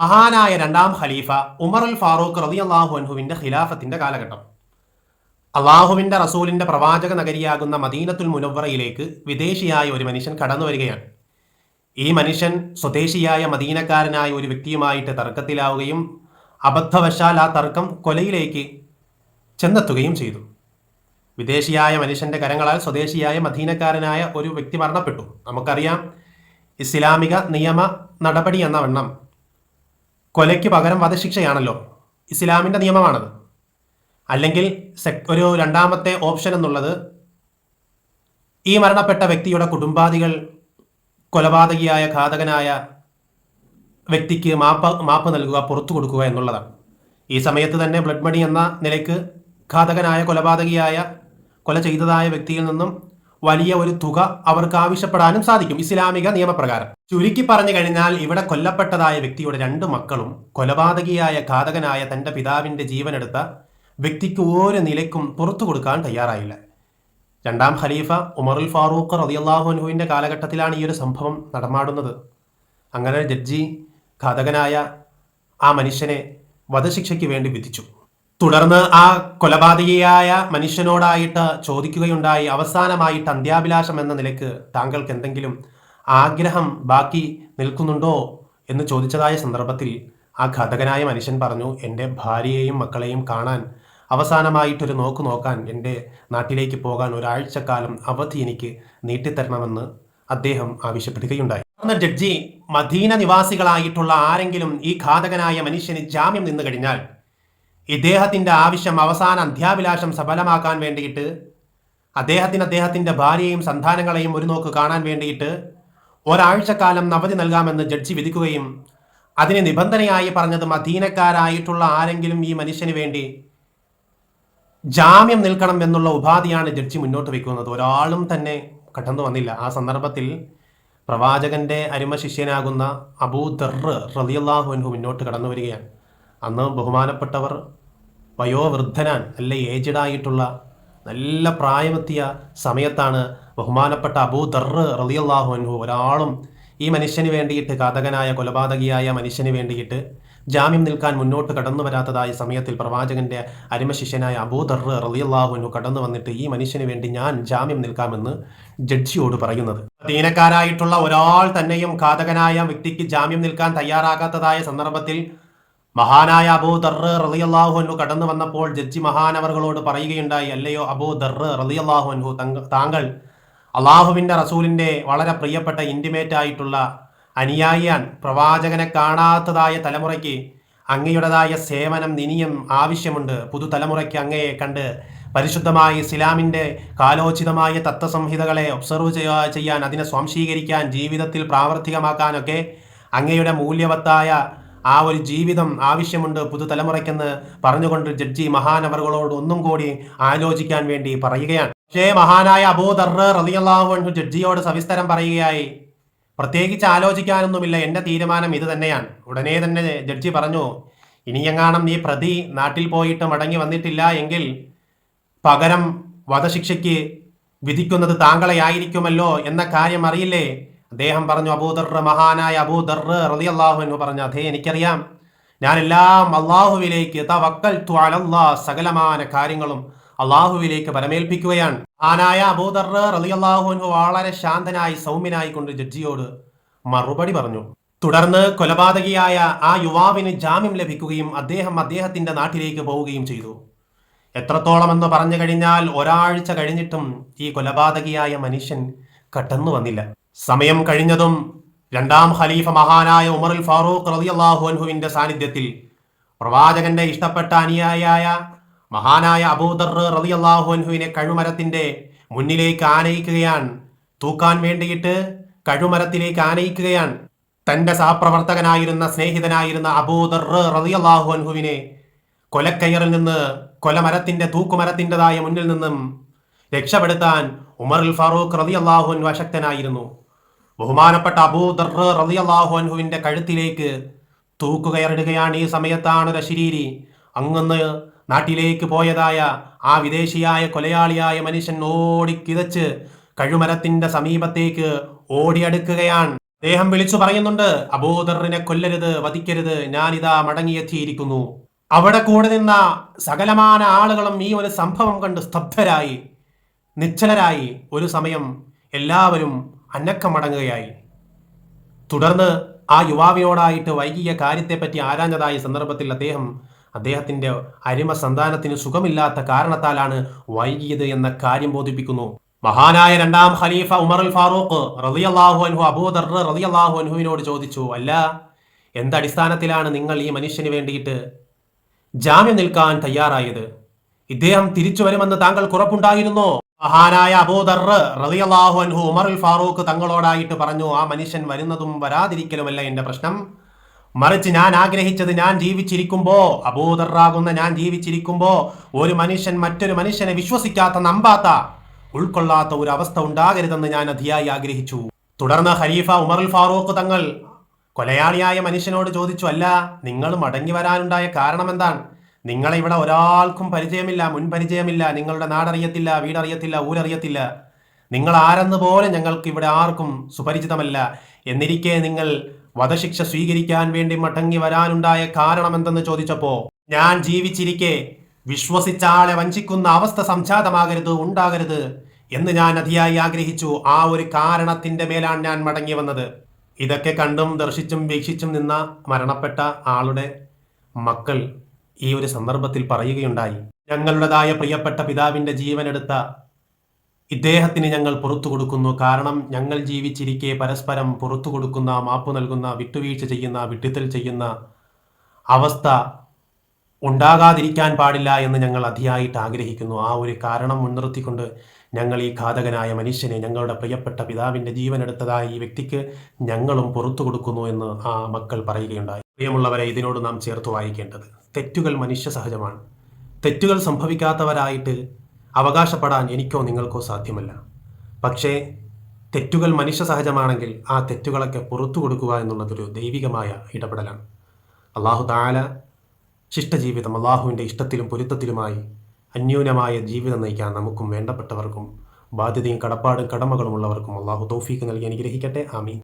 മഹാനായ രണ്ടാം ഖലീഫ ഉമർ അൽ ഫാറൂഖ് റളിയല്ലാഹു അൻഹുവിന്റെ ഖിലാഫത്തിന്റെ കാലഘട്ടം. അള്ളാഹുവിന്റെ റസൂലിന്റെ പ്രവാചക നഗരിയാകുന്ന മദീനത്തുൽ മുനവ്വറയിലേക്ക് വിദേശിയായ ഒരു മനുഷ്യൻ കടന്നു വരികയാണ്. ഈ മനുഷ്യൻ സ്വദേശിയായ മദീനക്കാരനായ ഒരു വ്യക്തിയുമായിട്ട് തർക്കത്തിലാവുകയും അബദ്ധവശാൽ ആ തർക്കം കൊലയിലേക്ക് ചെന്നെത്തുകയും ചെയ്തു. വിദേശിയായ മനുഷ്യന്റെ കരങ്ങളാൽ സ്വദേശിയായ മദീനക്കാരനായ ഒരു വ്യക്തി മരണപ്പെട്ടു. നമുക്കറിയാം ഇസ്ലാമിക നിയമ നടപടി എന്ന വണ്ണം കൊലയ്ക്ക് പകരം വധശിക്ഷയാണല്ലോ. ഇസ്ലാമിന്റെ നിയമമാണത്. അല്ലെങ്കിൽ ഒരു രണ്ടാമത്തെ ഓപ്ഷൻ എന്നുള്ളത് ഈ മരണപ്പെട്ട വ്യക്തിയുടെ കുടുംബാദികൾ കൊലപാതകിയായ ഘാതകനായ വ്യക്തിക്ക് മാപ്പ് മാപ്പ് നൽകുക പുറത്തു കൊടുക്കുക എന്നുള്ളതാണ്. ഈ സമയത്ത് തന്നെ ബ്ലഡ് മണി എന്ന നിലയ്ക്ക് ഘാതകനായ കൊലപാതകിയായ കൊല ചെയ്തതായ വ്യക്തിയിൽ നിന്നും വലിയ ഒരു തുക അവർക്ക് ആവശ്യപ്പെടാനും സാധിക്കും. ഇസ്ലാമിക നിയമപ്രകാരം. ചുരുക്കി പറഞ്ഞു കഴിഞ്ഞാൽ ഇവിടെ കൊല്ലപ്പെട്ടതായ വ്യക്തിയുടെ രണ്ട് മക്കളും കൊലപാതകിയായ ഘാതകനായ തന്റെ പിതാവിന്റെ ജീവനെടുത്ത വ്യക്തിക്ക് ഒരു നിലയ്ക്കും പുറത്തു കൊടുക്കാൻ തയ്യാറായില്ല. രണ്ടാം ഖലീഫ ഉമറുൽ ഫാറൂഖ് റളിയല്ലാഹു അൻഹുവിന്റെ കാലഘട്ടത്തിലാണ് ഈ ഒരു സംഭവം നടമാടുന്നത്. അങ്ങനെ ജഡ്ജി ഘാതകനായ ആ മനുഷ്യനെ വധശിക്ഷയ്ക്ക് വേണ്ടി വിധിച്ചു. തുടർന്ന് ആ കൊലപാതകിയായ മനുഷ്യനോടായിട്ട് ചോദിക്കുകയുണ്ടായി. അവസാനമായിട്ട് അന്ത്യാഭിലാഷം എന്ന നിലയ്ക്ക് താങ്കൾക്ക് എന്തെങ്കിലും ആഗ്രഹം ബാക്കി നിൽക്കുന്നുണ്ടോ എന്ന് ചോദിച്ചതായ സന്ദർഭത്തിൽ ആ ഘാതകനായ മനുഷ്യൻ പറഞ്ഞു എന്റെ ഭാര്യയെയും മക്കളെയും കാണാൻ അവസാനമായിട്ടൊരു നോക്ക് നോക്കാൻ എന്റെ നാട്ടിലേക്ക് പോകാൻ ഒരാഴ്ചക്കാലം അവധി എനിക്ക് നീട്ടിത്തരണമെന്ന് അദ്ദേഹം ആവശ്യപ്പെടുകയുണ്ടായി. അന്ന് ജഡ്ജി മദീന നിവാസികളായിട്ടുള്ള ആരെങ്കിലും ഈ ഘാതകനായ മനുഷ്യന് ജാമ്യം നിന്നു കഴിഞ്ഞാൽ ഇദ്ദേഹത്തിന്റെ ആവശ്യം അവസാന അന്ത്യാഭിലാഷം സഫലമാക്കാൻ വേണ്ടിയിട്ട് അദ്ദേഹത്തിന് അദ്ദേഹത്തിന്റെ ഭാര്യയും സന്താനങ്ങളെയും ഒരു നോക്ക് കാണാൻ വേണ്ടിയിട്ട് ഒരാഴ്ചക്കാലം അവധി നൽകാമെന്ന് ജഡ്ജി വിധിക്കുകയും അതിന് നിബന്ധനയായി പറഞ്ഞത് അധീനക്കാരായിട്ടുള്ള ആരെങ്കിലും ഈ മനുഷ്യന് വേണ്ടി ജാമ്യം നിൽക്കണം എന്നുള്ള ഉപാധിയാണ് ജഡ്ജി മുന്നോട്ട് വെക്കുന്നത് ഒരാളും തന്നെ കടന്നു വന്നില്ല. ആ സന്ദർഭത്തിൽ പ്രവാചകന്റെ അരുമ ശിഷ്യനാകുന്ന അബൂദർ ദർ റളിയല്ലാഹു അൻഹു മുന്നോട്ട് കടന്നു വരികയാണ്. അന്ന് ബഹുമാനപ്പെട്ടവർ വയോവൃദ്ധനാൻ നല്ല ഏജ്ഡ് ആയിട്ടുള്ള നല്ല പ്രായമെത്തിയ സമയത്താണ് ബഹുമാനപ്പെട്ട അബൂ ദർ റളിയല്ലാഹു അൻഹു ഒരാളും ഈ മനുഷ്യന് വേണ്ടിയിട്ട് ഘാതകനായ കൊലപാതകിയായ മനുഷ്യന് വേണ്ടിയിട്ട് ജാമ്യം നിൽക്കാൻ മുന്നോട്ട് കടന്നു വരാത്തതായ സമയത്തിൽ പ്രവാചകന്റെ അരിമ ശിഷ്യനായ അബൂ ദർ റളിയല്ലാഹു അൻഹു കടന്നു വന്നിട്ട് ഈ മനുഷ്യന് വേണ്ടി ഞാൻ ജാമ്യം നിൽക്കാമെന്ന് ജഡ്ജിയോട് പറയുന്നത്. ദീനക്കാരായിട്ടുള്ള ഒരാൾ തന്നെയും ഘാതകനായ വ്യക്തിക്ക് ജാമ്യം നിൽക്കാൻ തയ്യാറാകാത്തതായ സന്ദർഭത്തിൽ മഹാനായ അബൂ ദർറ് റളിയല്ലാഹു അൻഹു കടന്നു വന്നപ്പോൾ ജഡ്ജി മഹാനവറുകളോട് പറയുകയുണ്ടായി അല്ലയോ അബൂ ദർറ് റളിയല്ലാഹു അൻഹു താങ്കൾ അള്ളാഹുവിന്റെ റസൂലിന്റെ വളരെ പ്രിയപ്പെട്ട ഇന്റിമേറ്റ് ആയിട്ടുള്ള അനുയായിയാൻ പ്രവാചകനെ കാണാത്തതായ തലമുറയ്ക്ക് അങ്ങയുടേതായ സേവനം ഇനിയും ആവശ്യമുണ്ട്. പുതുതലമുറയ്ക്ക് അങ്ങയെ കണ്ട് പരിശുദ്ധമായി ഇസ്ലാമിന്റെ കാലോചിതമായ തത്വസംഹിതകളെ ഒബ്സർവ് ചെയ്യാൻ അതിനെ സ്വാംശീകരിക്കാൻ ജീവിതത്തിൽ പ്രാവർത്തികമാക്കാനൊക്കെ അങ്ങയുടെ മൂല്യവത്തായ ആ ഒരു ജീവിതം ആവശ്യമുണ്ട് പുതുതലമുറയ്ക്കെന്ന് പറഞ്ഞുകൊണ്ട് ജഡ്ജി മഹാനവറുകളോട് ഒന്നും കൂടി ആലോചിക്കാൻ വേണ്ടി പറയുകയാണ്. പക്ഷേ മഹാനായ അബൂ റലിയല്ലാഹു ജഡ്ജിയോട് സവിസ്തരം പറയുകയായി പ്രത്യേകിച്ച് ആലോചിക്കാനൊന്നുമില്ല എന്റെ തീരുമാനം ഇത് തന്നെയാണ്. ഉടനെ തന്നെ ജഡ്ജി പറഞ്ഞു ഇനിയെങ്ങാണം നീ പ്രതി നാട്ടിൽ പോയിട്ട് മടങ്ങി വന്നിട്ടില്ല എങ്കിൽ പകരം വധശിക്ഷയ്ക്ക് വിധിക്കുന്നത് താങ്കളെ ആയിരിക്കുമല്ലോ എന്ന കാര്യം അറിയില്ലേ? അദ്ദേഹം പറഞ്ഞു അബൂദർ മഹാനായ അബൂദർ റളിയല്ലാഹു എന്ന് പറഞ്ഞു അതേ എനിക്കറിയാം. ഞാൻ എല്ലാം അള്ളാഹുവിലേക്ക് തവക്കൽ സകലമാന കാര്യങ്ങളും അള്ളാഹുവിലേക്ക് പരമേൽപ്പിക്കുകയാണ്. ആനായ അബൂദർ റളിയല്ലാഹു അൻഹു വളരെ ശാന്തനായി സൗമ്യനായി കൊണ്ട് ജഡ്ജിയോട് മറുപടി പറഞ്ഞു. തുടർന്ന് കൊലപാതകിയായ ആ യുവാവിന് ജാമ്യം ലഭിക്കുകയും അദ്ദേഹം അദ്ദേഹത്തിന്റെ നാട്ടിലേക്ക് പോവുകയും ചെയ്തു. എത്രത്തോളം എന്ന് പറഞ്ഞു കഴിഞ്ഞാൽ ഒരാഴ്ച കഴിഞ്ഞിട്ടും ഈ കൊലപാതകിയായ മനുഷ്യൻ കടന്നു വന്നില്ല. സമയം കഴിഞ്ഞതും രണ്ടാം ഖലീഫ മഹാനായ ഉമറുൽ ഫാറൂഖ് റളിയല്ലാഹു അൻഹുവിന്റെ സാന്നിധ്യത്തിൽ പ്രവാചകന്റെ ഇഷ്ടപ്പെട്ട അനുയായിയായ മഹാനായ അബൂദർ റളിയല്ലാഹു അൻഹുവിനെ കഴുമരത്തിന്റെ മുന്നിലേക്ക് ആനയിക്കുകയാണ്. തൂക്കാൻ വേണ്ടിയിട്ട് കഴുമരത്തിലേക്ക് ആനയിക്കുകയാണ്. തന്റെ സഹപ്രവർത്തകനായിരുന്ന സ്നേഹിതനായിരുന്ന അബൂദർ റളിയല്ലാഹു അൻഹുവിനെ കൊലക്കയറിൽ നിന്ന് കൊലമരത്തിന്റെ തൂക്കുമരത്തിന്റെതായ മുന്നിൽ നിന്നും രക്ഷപ്പെടുത്താൻ ഉമറുൽ ഫാറൂഖ് റളിയല്ലാഹു അൻഹു അശക്തനായിരുന്നു. ബഹുമാനപ്പെട്ട അബൂദർ അൻഹുവിന്റെ കഴുത്തിലേക്ക് തൂക്കുകയറിടുകയാണ് ഈ സമയത്താണ് രശിരീരി അങ്ങന്ന് നാട്ടിലേക്ക് പോയതായ ആ വിദേശിയായ കൊലയാളിയായ മനുഷ്യൻ ഓടിക്കിതച്ച് കഴുമരത്തിന്റെ സമീപത്തേക്ക് ഓടിയടുക്കുകയാണ്. അദ്ദേഹം വിളിച്ചു പറയുന്നുണ്ട് അബൂദറിനെ കൊല്ലരുത് വധിക്കരുത് ഞാനിതാ മടങ്ങിയെത്തിയിരിക്കുന്നു. അവിടെ കൂടെ നിന്ന സകലമാന ആളുകളും ഈ ഒരു സംഭവം കണ്ട് സ്തബ്ധരായി നിശ്ചലരായി. ഒരു സമയം എല്ലാവരും അന്നക്കമടങ്ങുകയായി തുടർന്ന് ആ യുവാവിനോടായിട്ട് വൈകിയ കാര്യത്തെപ്പറ്റി ആരാഞ്ഞതായ സന്ദർഭത്തിൽ അദ്ദേഹം അദ്ദേഹത്തിന്റെ അരിമ സന്താനത്തിന് സുഖമില്ലാത്ത കാരണത്താലാണ് വൈകിയത് എന്ന കാര്യം ബോധിപ്പിക്കുന്നു. മഹാനായ രണ്ടാം ഖലീഫ ഉമർ അൽ ഫാറൂഖ് റളിയല്ലാഹു അൻഹു അബൂദർ റളിയല്ലാഹു അൻഹുവിനോട് ചോദിച്ചു അല്ല എന്തടിസ്ഥാനത്തിലാണ് നിങ്ങൾ ഈ മനുഷ്യന് വേണ്ടിയിട്ട് ജാമ്യം നിൽക്കാൻ തയ്യാറായത്? ഇദ്ദേഹം തിരിച്ചു വരുമെന്ന് താങ്കൾ ഉറപ്പുണ്ടായിരുന്നോ? മഹാനായ അബൂദർ റളിയല്ലാഹു അൻഹു ഉമറുൽ ഫാറൂഖ് തങ്ങളോടായിട്ട് പറഞ്ഞു ആ മനുഷ്യൻ വരുന്നതും വരാതിരിക്കലുമല്ല എന്റെ പ്രശ്നം. മറിച്ച് ഞാൻ ആഗ്രഹിച്ചത് ഞാൻ ജീവിച്ചിരിക്കുമ്പോ അബൂദറാകുന്ന ഞാൻ ജീവിച്ചിരിക്കുമ്പോ ഒരു മനുഷ്യൻ മറ്റൊരു മനുഷ്യനെ വിശ്വസിക്കാത്ത നമ്പാത്ത ഉൾക്കൊള്ളാത്ത ഒരു അവസ്ഥ ഉണ്ടാകരുതെന്ന് ഞാൻ അതിയായി ആഗ്രഹിച്ചു. തുടർന്ന് ഖലീഫ ഉമറുൽ ഫാറൂഖ് തങ്ങൾ കൊലയാളിയായ മനുഷ്യനോട് ചോദിച്ചു അല്ല നിങ്ങൾ മടങ്ങി വരാനുണ്ടായ കാരണം എന്താണ്? നിങ്ങളെ ഇവിടെ ഒരാൾക്കും പരിചയമില്ല മുൻപരിചയമില്ല നിങ്ങളുടെ നാടറിയത്തില്ല വീടറിയത്തില്ല ഊരറിയത്തില്ല. നിങ്ങൾ ആരെന്ന് പോലെ ഞങ്ങൾക്ക് ഇവിടെ ആർക്കും സുപരിചിതമല്ല. എന്നിരിക്കെ നിങ്ങൾ വധശിക്ഷ സ്വീകരിക്കാൻ വേണ്ടി മടങ്ങി വരാനുണ്ടായ കാരണം എന്തെന്ന് ചോദിച്ചപ്പോ ഞാൻ ജീവിച്ചിരിക്കെ വിശ്വസിച്ച ആളെ വഞ്ചിക്കുന്ന അവസ്ഥ സംജാതമാകരുത് ഉണ്ടാകരുത് എന്ന് ഞാൻ അതിയായി ആഗ്രഹിച്ചു. ആ ഒരു കാരണത്തിന്റെ മേലാണ് ഞാൻ മടങ്ങി വന്നത്. ഇതൊക്കെ കണ്ടും ദർശിച്ചും വീക്ഷിച്ചും നിന്ന മരണപ്പെട്ട ആളുടെ മക്കൾ ഈ ഒരു സന്ദർഭത്തിൽ പറയുകയുണ്ടായി ഞങ്ങളുടേതായ പ്രിയപ്പെട്ട പിതാവിന്റെ ജീവനെടുത്ത ഇദ്ദേഹത്തിന് ഞങ്ങൾ പുറത്തു കൊടുക്കുന്നു. കാരണം ഞങ്ങൾ ജീവിച്ചിരിക്കെ പരസ്പരം പുറത്തു കൊടുക്കുന്ന മാപ്പ് നൽകുന്ന വിട്ടുവീഴ്ച ചെയ്യുന്ന വിട്ടിത്തൽ ചെയ്യുന്ന അവസ്ഥ ഉണ്ടാകാതിരിക്കാൻ പാടില്ല എന്ന് ഞങ്ങൾ അതിയായിട്ട് ആഗ്രഹിക്കുന്നു. ആ ഒരു കാരണം മുൻനിർത്തിക്കൊണ്ട് ഞങ്ങൾ ഈ ഘാതകനായ മനുഷ്യനെ ഞങ്ങളുടെ പ്രിയപ്പെട്ട പിതാവിന്റെ ജീവനെടുത്തതായ ഈ വ്യക്തിക്ക് ഞങ്ങളും പുറത്തു കൊടുക്കുന്നു എന്ന് ആ മക്കൾ പറയുകയുണ്ടായി. പ്രിയമുള്ളവരെ ഇതിനോട് നാം ചേർത്ത് വായിക്കേണ്ടത് തെറ്റുകൾ മനുഷ്യ സഹജമാണ്. തെറ്റുകൾ സംഭവിക്കാത്തവരായിട്ട് അവകാശപ്പെടാൻ എനിക്കോ നിങ്ങൾക്കോ സാധ്യമല്ല. പക്ഷേ തെറ്റുകൾ മനുഷ്യ സഹജമാണെങ്കിൽ ആ തെറ്റുകളൊക്കെ പുറത്തു കൊടുക്കുക എന്നുള്ളതൊരു ദൈവികമായ ഇടപെടലാണ്. അള്ളാഹു താല ശിഷ്ടജീവിതം അള്ളാഹുവിന്റെ ഇഷ്ടത്തിലും പൊരുത്തത്തിലുമായി അന്യൂനമായ ജീവിതം നയിക്കാൻ നമുക്കും വേണ്ടപ്പെട്ടവർക്കും ബാധ്യതയും കടപ്പാടും കടമകളുമുള്ളവർക്കും അള്ളാഹു തൗഫീക്ക് നൽകി അനുഗ്രഹിക്കട്ടെ. ആമീൻ.